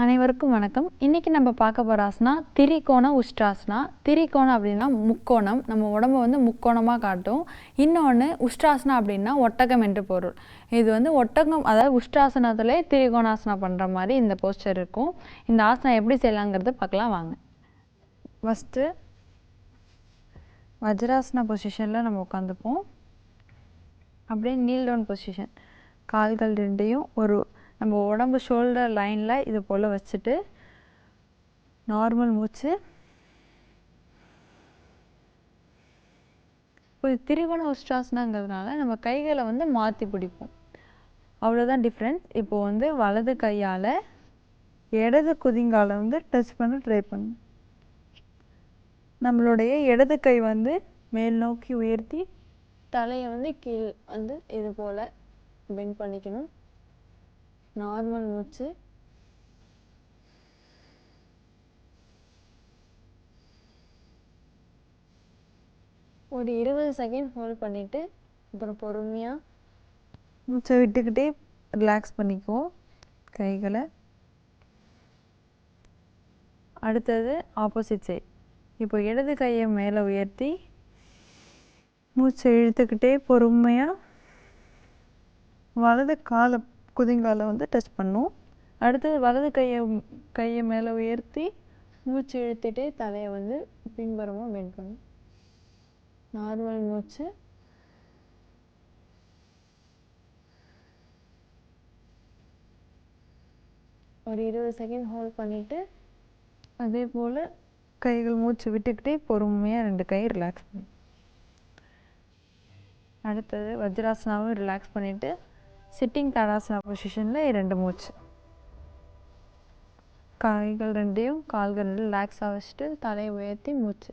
அனைவருக்கும் வணக்கம். இன்றைக்கி நம்ம பார்க்க போகிற ஆசனா திரிகோண உஷ்டாசனா. திரிகோணம் அப்படின்னா முக்கோணம். நம்ம உடம்ப வந்து முக்கோணமாக காட்டும். இன்னொன்று உஷ்டாசனா அப்படின்னா ஒட்டகம் என்று பொருள். இது வந்து ஒட்டகம் அதாவது உஷ்டாசனத்திலே திரிகோணாசனா பண்ணுற மாதிரி இந்த போஸ்டர் இருக்கும். இந்த ஆசனா எப்படி செய்யலாங்கிறது பார்க்கலாம் வாங்க. ஃபஸ்ட்டு வஜ்ராசனா பொசிஷனில் நம்ம உட்காந்துப்போம். அப்படியே நீல் டவுன் பொசிஷன் கால்கள் ரெண்டையும் ஒரு நம்ம உடம்பு ஷோல்டர் லைனில் இது போல் வச்சுட்டு நார்மல் மூச்சு. இப்போ இது திரிகோண உஷ்டாசனங்கிறதுனால நம்ம கைகளை வந்து மாற்றி பிடிப்போம். அவ்வளோதான் டிஃப்ரெண்ட் இப்போது வந்து வலது கையால் இடது குதிங்காலை வந்து டச் பண்ண ட்ரை பண்ணும். நம்மளுடைய இடது கை வந்து மேல் நோக்கி உயர்த்தி தலையை வந்து கீழ் வந்து இது போல் பெண்ட் பண்ணிக்கணும். நார்மல் மூச்சு ஒரு இருபது செகண்ட் ஹோல்ட் பண்ணிவிட்டு அப்புறம் பொறுமையாக மூச்சை விட்டுக்கிட்டே ரிலாக்ஸ் பண்ணிக்குவோம் கைகளை. அடுத்தது ஆப்போசிட் சைட். இப்போ இடது கையை மேலே உயர்த்தி மூச்சை இழுத்துக்கிட்டே பொறுமையாக வலது காலை குதிங்காலை வந்து டச் பண்ணும். அடுத்தது வலது கையை கையை மேலே உயர்த்தி மூச்சு இழுத்துட்டே தலையை வந்து பின்புறமாக பெண்ட் பண்ணும். நார்மல் மூச்சு. ஒரு இருபது செகண்ட் ஹோல்ட் பண்ணிவிட்டு அதே போல் கைகள் மூச்சு விட்டுக்கிட்டே பொறுமையாக ரெண்டு கை ரிலாக்ஸ் பண்ணும் அடுத்தது வஜ்ராசனாவும் ரிலாக்ஸ் பண்ணிவிட்டு சிட்டிங் தடாசனா பொசிஷனில் ரெண்டு மூச்சு. கைகள் ரெண்டையும் கால்கள் ரெண்டும் ரிலாக்ஸாக வச்சுட்டு தலையை உயர்த்தி மூச்சு.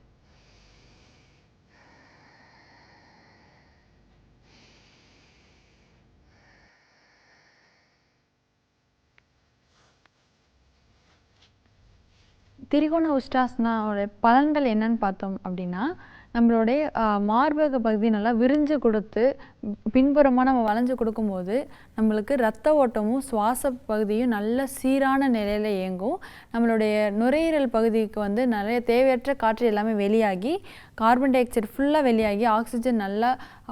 திரிகோண உஷ்டாசனாவோட பலன்கள் என்னன்னு பார்த்தோம் அப்படின்னா நம்மளுடைய மார்பக பகுதி நல்லா விரிஞ்சு கொடுத்து பின்புறமாக நம்ம வளைஞ்சு கொடுக்கும்போது நம்மளுக்கு ரத்த ஓட்டமும் சுவாச பகுதியும் நல்ல சீரான நிலையில் இயங்கும். நம்மளுடைய நுரையீரல் பகுதிக்கு வந்து நிறைய தேவையற்ற காற்று எல்லாமே வெளியாகி கார்பன் டை ஆக்சைடு ஃபுல்லாக வெளியாகி ஆக்சிஜன் நல்லா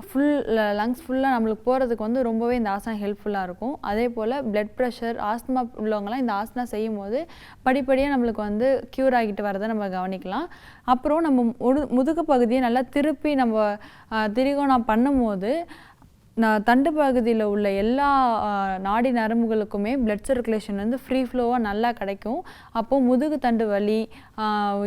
ஃபுல் லங்ஸ் ஃபுல்லாக நம்மளுக்கு போகிறதுக்கு வந்து ரொம்பவே இந்த ஆசனம் ஹெல்ப்ஃபுல்லாக இருக்கும். அதே போல் பிளட் ப்ரெஷர் ஆஸ்துமா உள்ளவங்களாம் இந்த ஆசனா செய்யும் போது படிப்படியாக நம்மளுக்கு வந்து க்யூர் ஆகிட்டு வரதை நம்ம கவனிக்கலாம். அப்புறம் நம்ம முது முதுகு பகுதியை நல்லா திருப்பி நம்ம திரிகோணம் பண்ணும்போது நான் தண்டு பகுதியில் உள்ள எல்லா நாடி நரம்புகளுக்குமே பிளட் சர்க்குலேஷன் வந்து ஃப்ரீ ஃப்ளோவாக நல்லா கிடைக்கும். அப்போது முதுகு தண்டு வலி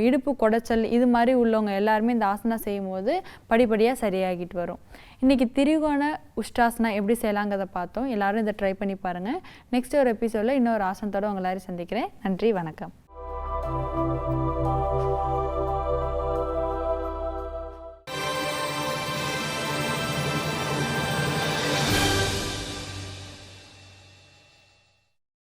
இடுப்பு குடைச்சல் இது மாதிரி உள்ளவங்க எல்லாருமே இந்த ஆசனா செய்யும்போது படிப்படியாக சரியாகிட்டு வரும். இன்றைக்கி திரிகோண உஷ்டாசனா எப்படி செய்யலாங்கிறத பார்த்தோம். எல்லோரும் இதை ட்ரை பண்ணி பாருங்கள் நெக்ஸ்ட் ஒரு எபிசோடில் இன்னொரு ஆசனத்தோடு உங்களை சந்திக்கிறேன். நன்றி வணக்கம்.